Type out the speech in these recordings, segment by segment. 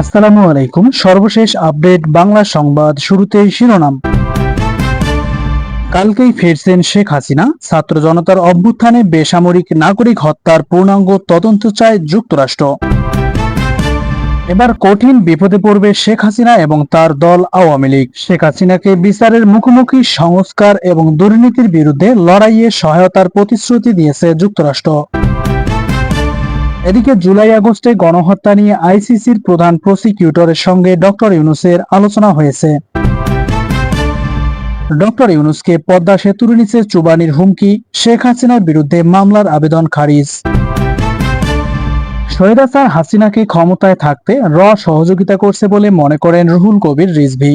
আসসালামু আলাইকুম। সর্বশেষ আপডেট বাংলা সংবাদ শুরুতেই শিরোনাম। কালকেই ফিরছেন শেখ হাসিনা। ছাত্র জনতার অভ্যুত্থানে বেসামরিক নাগরিক হত্যার পূর্ণাঙ্গ তদন্ত চায় যুক্তরাষ্ট্র। এবার কঠিন বিপদে পড়বে শেখ হাসিনা এবং তার দল আওয়ামী লীগ। শেখ হাসিনাকে বিচারের মুখোমুখি সংস্কার এবং দুর্নীতির বিরুদ্ধে লড়াইয়ে সহায়তার প্রতিশ্রুতি দিয়েছে যুক্তরাষ্ট্র। এদিকে জুলাই আগস্টে গণহত্যা নিয়ে আইসিসির প্রধান প্রসিকিউটরের সঙ্গে ডক্টর ইউনুসের আলোচনা হয়েছে। ডক্টর ইউনুসকে পদ্মা সেতুর নিচে চুবানির হুমকি, শেখ হাসিনার বিরুদ্ধে মামলার আবেদন খারিজ। সৈয়দাসার হাসিনাকে ক্ষমতায় থাকতে র সহযোগিতা করছে বলে মনে করেন রুহুল কবির রিজভি।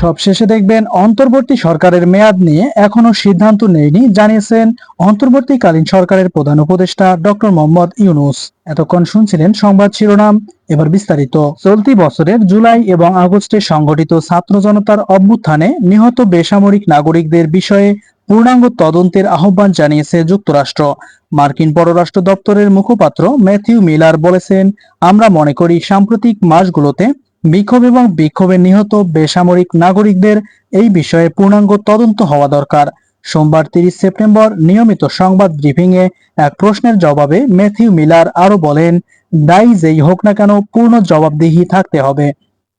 সবশেষে দেখবেন অন্তর্বর্তী সরকারের মেয়াদ নিয়ে এখনও সিদ্ধান্ত নেয়নি, জানিয়েছেন অন্তর্বর্তীকালীন সরকারের প্রধান উপদেষ্টা ডক্টর মোহাম্মদ ইউনুস। এতক্ষণ শুনছিলেন সংবাদ শিরোনাম, এবার বিস্তারিত। চলতি বছরের জুলাই এবং আগস্টে সংগঠিত ছাত্র জনতার অভ্যুত্থানে নিহত বেসামরিক নাগরিকদের বিষয়ে পূর্ণাঙ্গ তদন্তের আহ্বান জানিয়েছে যুক্তরাষ্ট্র। মার্কিন পররাষ্ট্র দপ্তরের মুখপাত্র ম্যাথিউ মিলার বলেছেন, আমরা মনে করি সাম্প্রতিক মাসগুলোতে বিক্ষোভ এবং বিক্ষোভে নিহত বেসামরিক নাগরিকদের এই বিষয়ে পূর্ণাঙ্গ তদন্ত হওয়া দরকার। সোমবার তিরিশ সেপ্টেম্বর নিয়মিত সংবাদ ব্রিফিংয়ে এক প্রশ্নের জবাবে ম্যাথিউ মিলার আরও বলেন, দায়ী যেই হোক না কেন পূর্ণ জবাবদিহি থাকতে হবে।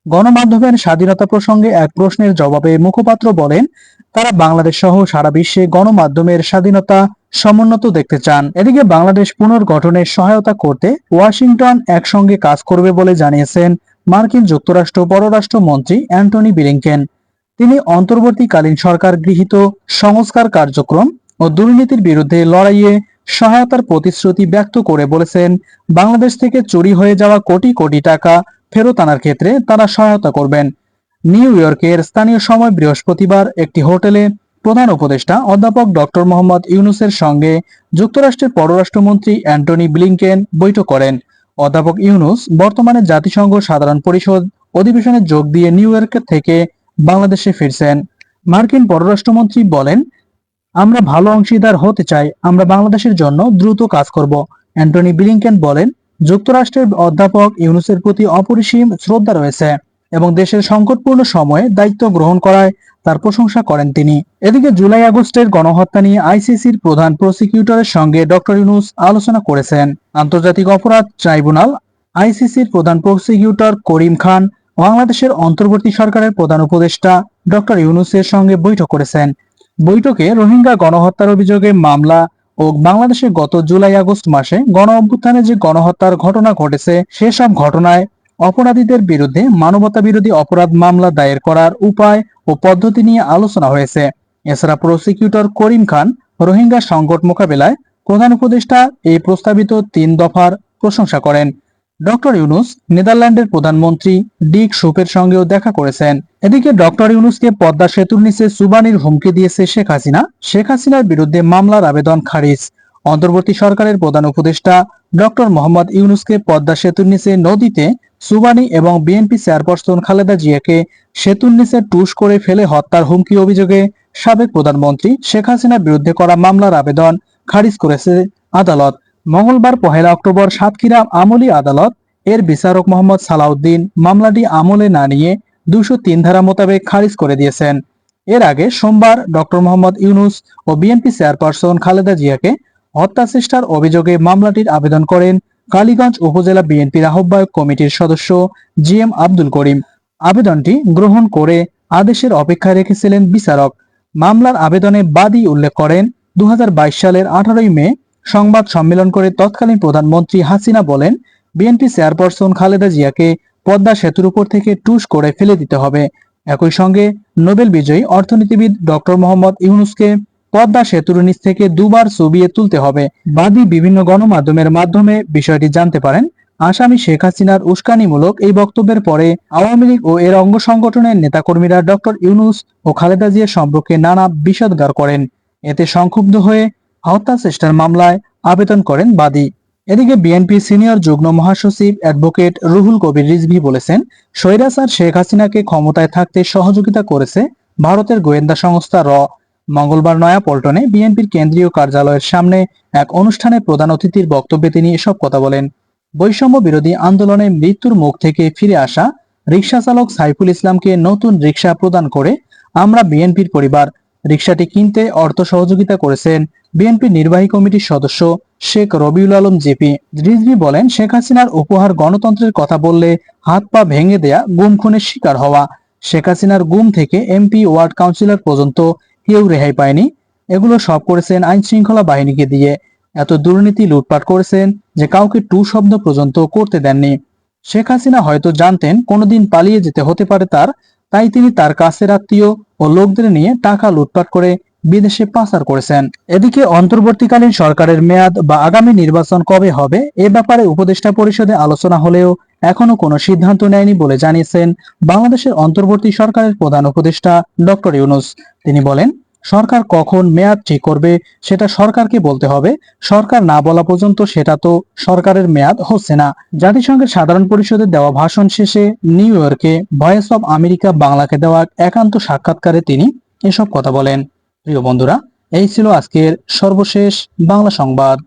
গণমাধ্যমের স্বাধীনতা প্রসঙ্গে এক প্রশ্নের জবাবে মুখপাত্র বলেন, তারা বাংলাদেশ সহ সারা বিশ্বে গণমাধ্যমের স্বাধীনতা সমুন্নত দেখতে চান। এদিকে বাংলাদেশ পুনর্গঠনের সহায়তা করতে ওয়াশিংটন একসঙ্গে কাজ করবে বলে জানিয়েছেন মার্কিন যুক্তরাষ্ট্র পররাষ্ট্র মন্ত্রী অ্যান্টনি বিলিংকেন। তিনি অন্তর্বর্তীকালীন সরকার গৃহীত সংস্কার কার্যক্রম ও দুর্নীতির বিরুদ্ধে লড়াইয়ে সহায়তার প্রতিশ্রুতি ব্যক্ত করে বলেছেন, বাংলাদেশ থেকে চুরি হয়ে যাওয়া কোটি কোটি টাকা ফেরত আনার ক্ষেত্রে তারা সহায়তা করবেন। নিউ ইয়র্কের স্থানীয় সময় বৃহস্পতিবার একটি হোটেলে প্রধান উপদেষ্টা অধ্যাপক ডক্টর মোহাম্মদ ইউনুসের সঙ্গে যুক্তরাষ্ট্রের পররাষ্ট্রমন্ত্রী অ্যান্টনি ব্লিংকেন বৈঠক করেন। অধ্যাপক ইউনুস বর্তমানে জাতিসংঘ সাধারণ পরিষদ অধিবেশনে যোগ দিয়ে নিউ ইয়র্ক থেকে বাংলাদেশে ফিরছেন। মার্কিন পররাষ্ট্রমন্ত্রী বলেন, আমরা ভালো অংশীদার হতে চাই, আমরা বাংলাদেশের জন্য দ্রুত কাজ করব। অ্যান্টনি বিলিংকেন বলেন, যুক্তরাষ্ট্রের অধ্যাপক ইউনুসের প্রতি অপরিসীম শ্রদ্ধা রয়েছে। এবং দেশের সংকটপূর্ণ সময়ে দায়িত্ব গ্রহণ করায় তার প্রশংসা করেন তিনি। এদিকে জুলাই আগস্টের গণহত্যা নিয়ে আইসিসির প্রধান প্রসিকিউটরের সঙ্গে ডক্টর ইউনুস আলোচনা করেছেন। আন্তর্জাতিক অপরাধ ট্রাইব্যুনাল, আইসিসির প্রধান প্রসিকিউটর করিম খান, বাংলাদেশের অন্তর্বর্তী সরকারের প্রধান উপদেষ্টা ডক্টর ইউনুসের সঙ্গে বৈঠক করেছেন। বৈঠকে রোহিঙ্গা গণহত্যার অভিযোগে মামলা ও বাংলাদেশে গত জুলাই আগস্ট মাসে গণ অভ্যুত্থানে যে গণহত্যার ঘটনা ঘটেছে, সেসব ঘটনায় অপরাধীদের বিরুদ্ধে মানবতা বিরোধী অপরাধ মামলা দায়ের করার উপায় ও পদ্ধতি নিয়ে আলোচনা হয়েছে। এছাড়া প্রসিকিউটর করিম খান রোহিঙ্গা সংকট মোকাবেলায় প্রধান উপদেষ্টা এই প্রস্তাবিত তিন দফার প্রশংসা করেন। ডক্টর ইউনুস নেদারল্যান্ডের প্রধানমন্ত্রী ডিক সুপের সঙ্গেও দেখা করেছেন। এদিকে ডক্টর ইউনুসকে পদ্মা সেতুর নিচে সুবানির হুমকি দিয়েছে শেখ হাসিনা। শেখ হাসিনার বিরুদ্ধে মামলার আবেদন খারিজ। অন্তর্বর্তী সরকারের প্রধান উপদেষ্টা ডক্টর মোহাম্মদ ইউনুসকে পদ্মা সেতুর নিচে নদীতে সুবানি এবং বিএনপি চেয়ারপারসন খালেদা জিয়াকে সেতুর নিচে টুস করে ফেলে হত্যার হুমকি অভিযোগে সাবেক প্রধানমন্ত্রী শেখ হাসিনার বিরুদ্ধে করা মামলার আবেদন খারিজ করেছে আদালত। মঙ্গলবার পহেলা অক্টোবর সাতক্ষীরা আমলি আদালত এর বিচারক মোহাম্মদ সালাউদ্দিন মামলাটি আমলে না নিয়ে দুশো তিন ধারা মোতাবেক খারিজ করে দিয়েছেন। এর আগে সোমবার ডক্টর মোহাম্মদ ইউনুস ও বিএনপি চেয়ারপারসন খালেদা জিয়াকে হত্যা চেষ্টার অভিযোগে মামলাটির আবেদন করেন কালীগঞ্জ উপজেলা বিএনপির আহ্বায়ক কমিটির সদস্য জি এম আব্দুল করিম। আবেদনটি গ্রহণ করে আদেশের অপেক্ষায় রেখেছিলেন বিচারক। মামলার আবেদনে বাদী উল্লেখ করেন দু সালের আঠারোই মে সংবাদ সম্মেলন করে তৎকালীন প্রধানমন্ত্রী হাসিনা বলেন, বিএনপি চেয়ারপারসন খালেদা জিয়াকে পদ্মা সেতুর উপর থেকে টুস করে ফেলে দিতে হবে। একই সঙ্গে নোবেল বিজয়ী অর্থনীতিবিদ ডক্টর মোহাম্মদ ইউনুসকে পদ্মা সেতুর নিচ থেকে দুবার ছবিয়ে তুলতে হবে। বাদী বিভিন্ন গণমাধ্যমের মাধ্যমে বিষয়টি জানতে পারেন। আসামি শেখ হাসিনার উস্কানিমূলক এই বক্তব্যের পরে আওয়ামী লীগ ও এর অঙ্গ সংগঠনের নেতাকর্মীরা ডক্টর ইউনুস ও খালেদা জিয়ার সম্পর্কে নানা বিষোদ্গার করেন। এতে সংক্ষুব্ধ হয়ে হত্যা চেষ্টার মামলায় আবেদন করেন বাদী। এদিকে বিএনপি সিনিয়র যুগ্ম মহাসচিব অ্যাডভোকেট রুহুল কবির রিজভি বলেছেন, স্বৈরাচার শেখ হাসিনাকে ক্ষমতায় থাকতে সহযোগিতা করেছে ভারতের গোয়েন্দা সংস্থা র। মঙ্গলবার নয়াপল্টনে বিএনপির কেন্দ্রীয় কার্যালয়ের সামনে এক অনুষ্ঠানে প্রধান অতিথির বক্তব্যে তিনি এসব কথা বলেন। বৈষম্য বিরোধী আন্দোলনে মৃত্যুর মুখ থেকে ফিরে আসা রিকশা চালক সাইফুল ইসলামকে নতুন রিকশা প্রদান করে আমরা বিএনপির পরিবার। রিকশাটি কিনতে অর্থ সহযোগিতা করেছেন বিএনপির নির্বাহী কমিটির সদস্য শেখ রবিউল আলম জিপি। রিজভি বলেন, শেখ হাসিনার উপহার গণতন্ত্রের কথা বললে হাত পা ভেঙে দেয়া গুম খুনের শিকার হওয়া। শেখ হাসিনার গুম থেকে এমপি, ওয়ার্ড কাউন্সিলর পর্যন্ত কেউ রেহাই পায়নি। এগুলো সব করেছেন আইন শৃঙ্খলা বাহিনীকে দিয়ে। এত দুর্নীতি লুটপাট করেছেন যে কাউকে টু শব্দ পর্যন্ত করতে দেননি। শেখ হাসিনা হয়তো জানতেন কোনোদিন পালিয়ে যেতে হতে পারে তার, তাই তিনি তার কাছের আত্মীয় ও লোকদের নিয়ে টাকা লুটপাট করে বিদেশে পাচার করেছেন। এদিকে অন্তর্বর্তীকালীন সরকারের মেয়াদ বা আগামী নির্বাচন কবে হবে, এ ব্যাপারে উপদেষ্টা পরিষদে আলোচনা হলেও এখনও কোনো সিদ্ধান্ত নেয়নি বলে জানিয়েছেন বাংলাদেশের অন্তর্বর্তী সরকারের প্রধান উপদেষ্টা ডক্টর ইউনুস। তিনি বলেন, সরকার কখন মেয়াদ ঠিক করবে সেটা সরকারকে বলতে হবে, সরকার না বলা পর্যন্ত সেটা তো সরকারের মেয়াদ হচ্ছে না। জাতিসংঘের সাধারণ পরিষদে দেওয়া ভাষণ শেষে নিউ ইয়র্কে ভয়েস অব আমেরিকা বাংলাকে দেওয়া একান্ত সাক্ষাৎকারে তিনি এসব কথা বলেন। প্রিয় বন্ধুরা এই ছিল আজকের সর্বশেষ বাংলা সংবাদ।